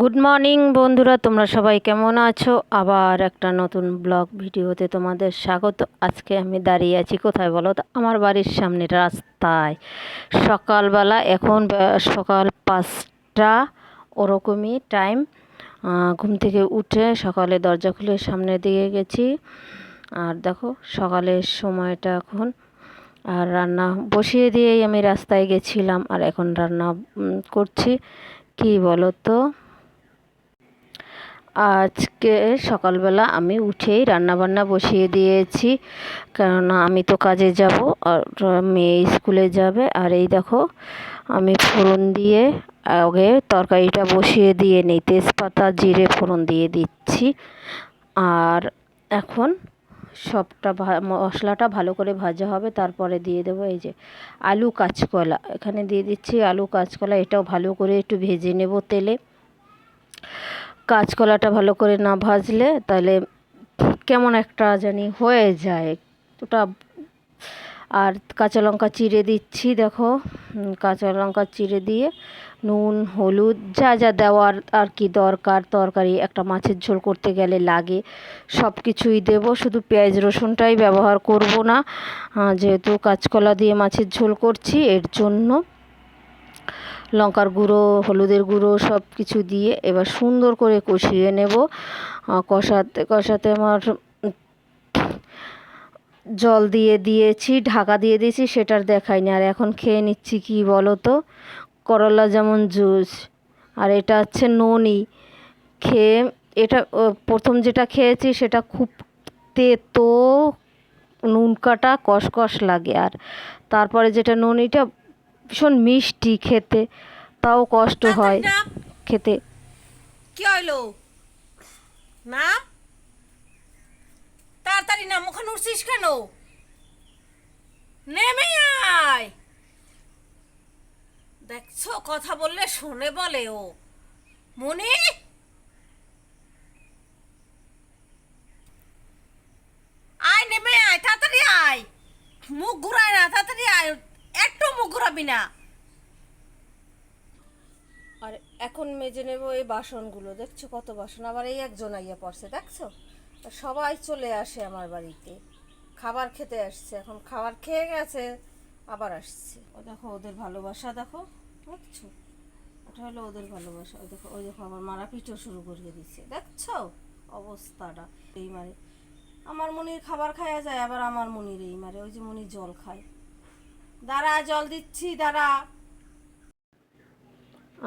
Good morning বন্ধুরা, তোমরা সবাই কেমন আছো? আবার একটা নতুন ব্লগ ভিডিওতে তোমাদের স্বাগত। আজকে আমি দাঁড়িয়ে আছি কোথায় বলো তো? আমার বাড়ির সামনে রাস্তায়। সকালবেলা এখন সকাল পাঁচটা ওরকমই টাইম ঘুম থেকে উঠে সকালে দরজা খুলে সামনের দিকে গেছি। আর দেখো, সকালের সময়টা এখন। আর রান্না বসিয়ে দিয়েই আমি রাস্তায় গেছিলাম। আর এখন রান্না করছি। কি বলো তো? আজকে সকালবেলা আমি উঠেই রান্নাবান্না বসিয়ে দিয়েছি। কেননা আমি তো কাজে যাব আর মেয়ে স্কুলে যাবে। আর এই দেখো, আমি ফোড়ন দিয়ে আগে তরকারিটা বসিয়ে দিয়ে নিই, তেজপাতা, জিরে ফোড়ন দিয়ে দিচ্ছি। আর এখন সবটা মশলাটা ভালো করে ভাজা হবে, তারপরে দিয়ে দেবো এই যে আলু কাঁচকলা। এখানে দিয়ে দিচ্ছি আলু কাঁচকলা, এটাও ভালো করে একটু ভেজে নেব তেলে। কাঁচকলাটা ভালো করে না ভাজলে তাহলে কেমন একটা জানি হয়ে যায়। ওটা আর কাঁচা লঙ্কা চিড়ে দিচ্ছি, দেখো। কাঁচা লঙ্কা চিড়ে দিয়ে নুন, হলুদ, যা যা দেওয়ার আর কি দরকার, তরকারি, একটা মাছের ঝোল করতে গেলে লাগে। সব কিছুই দেবো, শুধু পেঁয়াজ রসুনটাই ব্যবহার করব না। যেহেতু কাঁচকলা দিয়ে মাছের ঝোল করছি, এর জন্য লঙ্কার গুঁড়ো, হলুদের গুঁড়ো সব কিছু দিয়ে এবার সুন্দর করে কষিয়ে নেব। কষাতে কষাতে আমার জল দিয়ে দিয়েছি, ঢাকা দিয়ে দিয়েছি, সেটার দেখাইনি আর এখন খেয়ে নিচ্ছি কি বলো তো করলা যেমন জুস। আর এটা হচ্ছে ননি। খেয়ে, এটা প্রথম যেটা খেয়েছি সেটা খুব তেতো নুন কাটা কষকষ লাগে। আর তারপরে যেটা ননিটা ভীষণ মিষ্টি খেতে তাও কষ্ট হয় খেতে। কি হইল? নাম? তাড়াতাড়ি নাম ওখানে উঠছিস কেন? নেমে আয়। দেখছ কথা বললে শোনে বলে ও। মনি? আয় নেমে আয় তাড়াতাড়ি আয়। মুখ ঘুরায় না তাড়াতাড়ি আয় একটু মুখ না। আর এখন মেজে নেব এই বাসনগুলো। দেখছ কত বাসন? আবার এই একজন আইয়া পড়ছে, দেখছ? সবাই চলে আসে আমার বাড়িতে। খাবার খেতে আসছে, এখন খাবার খেয়ে গেছে, আবার আসছে। ও দেখো ওদের ভালোবাসা, দেখো। দেখছ? ওটা হলো ওদের ভালোবাসা। ওই দেখো ওই দেখো আবার মারাপিটও শুরু করিয়ে দিচ্ছে দেখছ অবস্থাটা? এই মারে। আমার মনির খাবার খাওয়া যায়, আবার আমার মনির এই মারে। ওই যে মনির জল খায়। দাঁড়া, জল দিচ্ছি, দাঁড়া।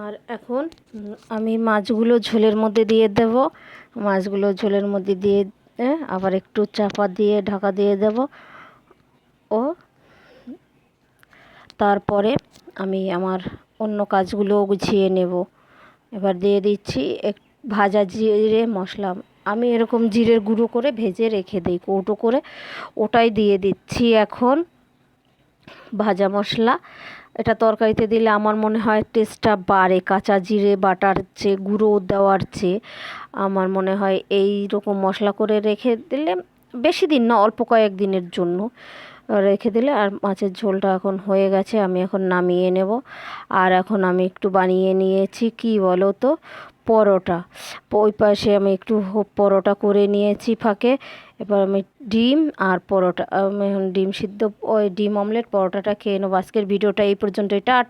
আর এখন আমি মাছগুলো ঝোলের মধ্যে দিয়ে দেব। মাছগুলো ঝোলের মধ্যে দিয়ে আবার একটু চাপা দিয়ে, ঢাকা দিয়ে দেব। ও, তারপরে আমি আমার অন্য কাজগুলো গুছিয়ে নেব। এবার দিয়ে দিচ্ছি এক ভাজা জিরে মশলা। আমি এরকম জিরের গুঁড়ো করে ভেজে রেখে দিই, কৌটো করে। ওটাই দিয়ে দিচ্ছি এখন। ভাজা মশলা। এটা তরকারিতে দিলে আমার মনে হয় টেস্টটা বাড়ে। কাঁচা জিরে, বাটার চেয়ে গুঁড়ো দেওয়ার চেয়ে আমার মনে হয় এই রকম মশলা করে রেখে দিলে, বেশি দিন না, অল্প কয়েক দিনের জন্য রেখে দিলে, আর মাছের ঝোলটা এখন হয়ে গেছে, আমি এখন নামিয়ে নেব। আর এখন আমি একটু বানিয়ে নিয়েছি, কি বলো তো পরোটা। ওই পাশে আমি একটু পরোটা করে নিয়েছি ফাঁকে। এবার আমি ডিম আর পরোটা ডিম সিদ্ধ, ওই ডিম অমলেট, পরোটাটা খেয়ে নেব। আজকের ভিডিওটা এই পর্যন্তই, টাটা।